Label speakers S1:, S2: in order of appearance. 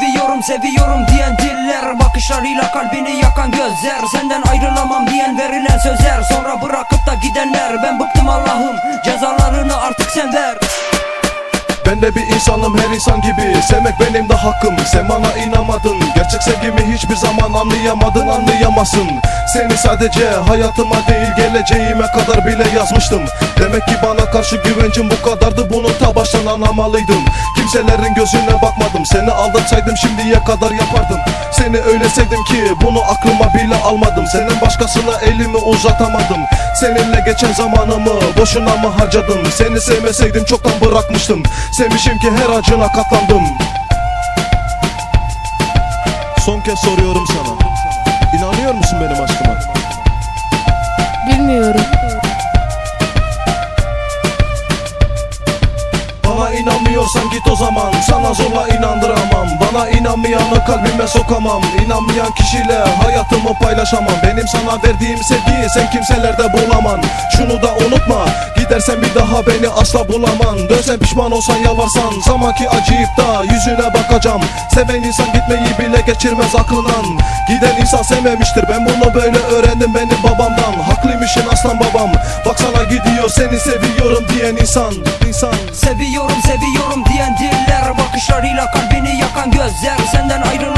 S1: seviyorum seviyorum diyen diller. Bakışlarıyla kalbini yakan gözler. Senden ayrılamam diyen verilen sözler. Sonra bırakıp da gidenler. Ben bıktım Allah'ım. Cezalarını artık sen ver.
S2: Ben de bir insanım her insan gibi. Sevmek benim de hakkım. Sen bana inanmadın. Gerçek sevgimi hiçbir zaman anlayamadın Anlayamazsın. Seni sadece hayatıma değil geleceğime kadar bile yazmıştım. Demek ki bana karşı güvencin bu kadardı. Bunu ta baştan anlamalıydım Kimselerin gözüne bakmadım. Seni aldatsaydım şimdiye kadar yapardım. Seni öyle sevdim ki bunu aklıma bile almadım. Senin başkasına elimi uzatamadım. Seninle geçen zamanımı boşuna mı harcadım? Seni sevmeseydim çoktan bırakmıştım. Sevmişim ki her acına katlandım. Son kez soruyorum sana. İnanıyor musun benim aşkıma?
S3: Bilmiyorum.
S2: Bana inanmıyorsan git o zaman. Sana zorla inandıramam. Bana inanmayanı kalbime sokamam. İnanmayan kişiyle hayatımı paylaşamam. Benim sana verdiğim sevgiyi sen kimselerde bulamam. Şunu da unutma Gidersen bir daha beni asla bulaman Dönsen pişman olsan yalvarsan. Zamanki acıyıp da yüzüne bakacağım. Seven insan gitmeyi bile geçirmez aklından. Giden insan sevmemiştir. Ben bunu böyle öğrendim benim babamdan. Haklıymışsın aslan babam. Baksana gidiyor seni seviyorum diyen insan. İnsan.
S1: Seviyorum seviyorum diyen diller. Bakışlarıyla kalbini yakan gözler. Senden ayrılamam